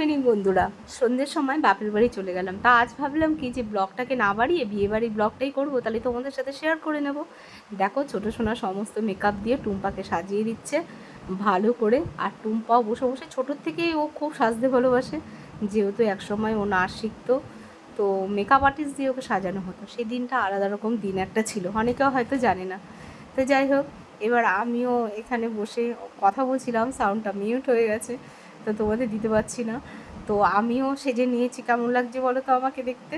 Evening বন্ধুরা। সন্ধ্যের সময় বাপের বাড়ি চলে গেলাম। তা আজ ভাবলাম কি যে ব্লগটাকে না বাড়িয়ে বিয়ে বাড়ির ব্লগটাই করব, তাহলে তোমাদের সাথে শেয়ার করে নেব। দেখো, ছোটো সোনা সমস্ত মেকআপ দিয়ে টুম্পাকে সাজিয়ে দিচ্ছে। ভালো করে। আর টুম্পাও বসে বসে ছোটোর থেকেই ও খুব সাজতে ভালোবাসে। যেহেতু একসময় ও নাচ শিখতো, তো মেকআপ আর্টিস্ট দিয়ে ওকে সাজানো হতো। সেই দিনটা আলাদা রকম দিন একটা ছিল। অনেকেও হয়তো জানে না। তো যাই হোক, এবার আমিও এখানে বসে কথা বলছিলাম। সাউন্ডটা মিউট হয়ে গেছে। তো তোমাদের দিতে পারছি না। তো আমিও সেজে নিয়েছি। কেমন লাগছে বলো তো আমাকে দেখতে?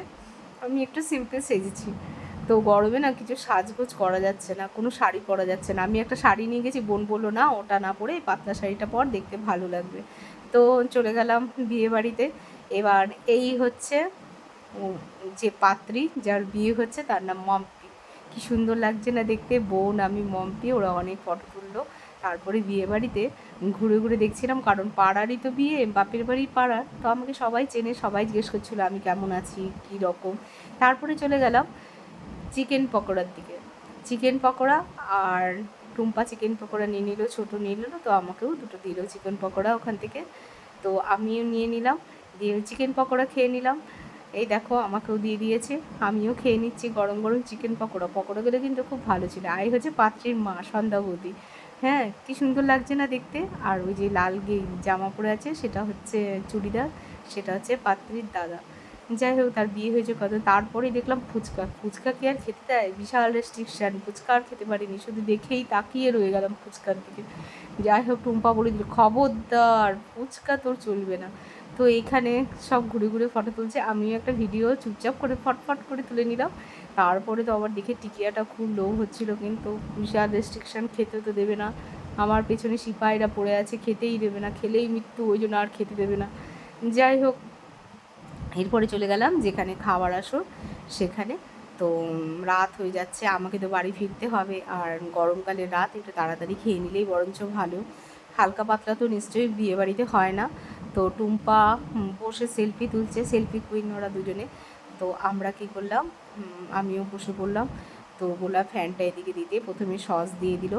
আমি একটু সিম্পল সেজেছি। তো গরমে না কিছু সাজগোজ করা যাচ্ছে না, কোনো শাড়ি পরা যাচ্ছে না। আমি একটা শাড়ি নিয়ে গেছি, বোন বলল, না, ওটা না পরে এই পাতলা শাড়িটা পর দেখতে ভালো লাগবে। তো চলে গেলাম বিয়ে বাড়িতে। এবার এই হচ্ছে যে পাত্রী যার বিয়ে হচ্ছে তার নাম মম্পি। কি সুন্দর লাগছে না দেখতে। বোন, আমি মম্পি, ওরা অনেক ফটো তুললো। তারপরে বিয়ে বাড়িতে ঘুরে ঘুরে দেখছিলাম, কারণ পাড়ারই তো বিয়ে, বাপের বাড়ি পাড়ার তো আমাকে সবাই চেনে, সবাই জিজ্ঞেস করছিল, আমি কেমন আছি? কী রকম? তারপরে চলে গেলাম চিকেন পকোড়ার দিকে। চিকেন পকোড়া আর টুম্পা চিকেন পকোড়া নিয়ে নিল, ছোটো নিয়ে নিল, তো আমাকেও দুটো দিল চিকেন পকোড়া ওখান থেকে। তো আমিও নিয়ে নিলাম, দিয়ে চিকেন পকোড়া খেয়ে নিলাম। এই দেখো, আমাকেও দিয়ে দিয়েছে, আমিও খেয়ে নিচ্ছি গরম গরম চিকেন পকোড়া। পকোড়াগুলো কিন্তু খুব ভালো ছিল। আই হচ্ছে পাত্রীর মা সন্ধ্যাবতী হ্যাঁ কি সুন্দর লাগছে না দেখতে? আর ওই যে লাল জামা পরে আছে, সেটা হচ্ছে চুড়িদার, সেটা হচ্ছে পাত্রীর দাদা। যাই হোক, তার বিয়ে হয়েছে কত তারপরে দেখলাম ফুচকা। ফুচকা কি আর খেতে দেয়? বিশাল রেস্ট্রিকশান ফুচকা আর খেতে পারিনি, শুধু দেখেই তাকিয়ে রয়ে গেলাম ফুচকার দিকে। যাই হোক, টুম্পা বলে দিল, খবরদার, ফুচকা তোর চলবে না। তো এইখানে সব ঘুরে ঘুরে ফটো তুলছে। আমিও একটা ভিডিও চুপচাপ করে ফটফট করে তুলে নিলাম। তারপরে তো আবার দেখে টিকিয়াটা খুব লো হচ্ছিল কিন্তু বিশাল রেস্ট্রিকশান খেতে তো দেবে না। আমার পেছনে সিপাহীরা পড়ে আছে, খেতেই দেবে না, খেলেই মৃত্যু, ওই জন্য আর খেতে দেবে না। যাই হোক, এরপরে চলে গেলাম যেখানে খাবার আসো সেখানে। তো রাত হয়ে যাচ্ছে, আমাকে তো বাড়ি ফিরতে হবে। আর গরমকালে রাত, একটু তাড়াতাড়ি খেয়ে নিলেই বরঞ্চ ভালো। হালকা পাতলা তো নিশ্চয়ই বিয়ে বাড়িতে হয় না। তো টুম্পা বসে সেলফি তুলছে সেলফি কুইন ওরা দুজনে। তো আমরা কি করলাম? আমিও বসে পড়লাম। তো বললাম ফ্যানটা এদিকে দিতে প্রথমে সস দিয়ে দিল।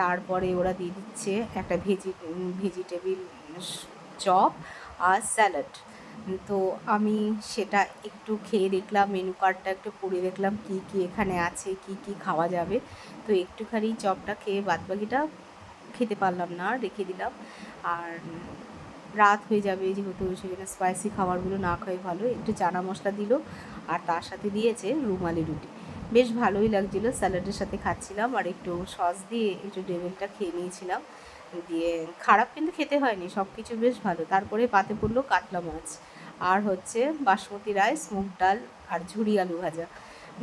তারপরে ওরা দিয়ে দিচ্ছে একটা ভেজি ভেজিটেবিল চপ আর স্যালাড। তো আমি সেটা একটু খেয়ে দেখলাম, মেনু কার্ডটা একটু পড়ে দেখলাম, কি কি এখানে আছে, কি কি খাওয়া যাবে। তো একটুখানি চপটা খেয়ে বাদবাকিটা খেতে পারলাম না, রেখে দিলাম। আর রাত হয়ে যাবে যেহেতু সেখানে স্পাইসি খাবারগুলো না খাওয়াই ভালো, একটু চানা মশলা দিল আর তার সাথে দিয়েছে রুমালি রুটি। বেশ ভালোই লাগছিল, স্যালাডের সাথে খাচ্ছিলাম আর একটু সস দিয়ে একটু ডেভিলটা খেয়ে নিয়েছিলাম। দিয়ে খারাপ কিন্তু খেতে হয়নি সব কিছু বেশ ভালো। তারপরে পাতে পড়ল কাতলা মাছ আর হচ্ছে বাসমতি রাইস, মুগ ডাল আর ঝুড়ি আলু ভাজা।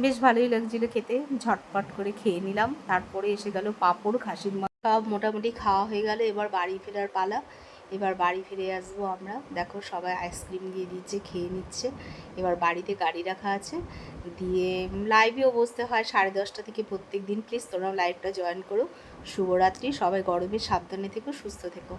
বেশ ভালোই লাগছিল খেতে, ঝটপট করে খেয়ে নিলাম। তারপরে এসে গেল পাঁপড়, খাসির মাংস। সব মোটামুটি খাওয়া হয়ে গেল, এবার বাড়ি ফেরার পালা। এবার বাড়ি ফিরে আসব আমরা। দেখো সবাই আইসক্রিম দিয়ে দিচ্ছে, খেয়ে নিচ্ছে। এবার বাড়িতে গাড়ি রাখা আছে। দিয়ে লাইভেও বসতে হয় সাড়ে দশটা থেকে প্রত্যেক দিন। প্লিজ তোমরাও লাইভটা জয়েন করো। শুভরাত্রি। সবাই গরমে সাবধানে থেকো, সুস্থ থেকো।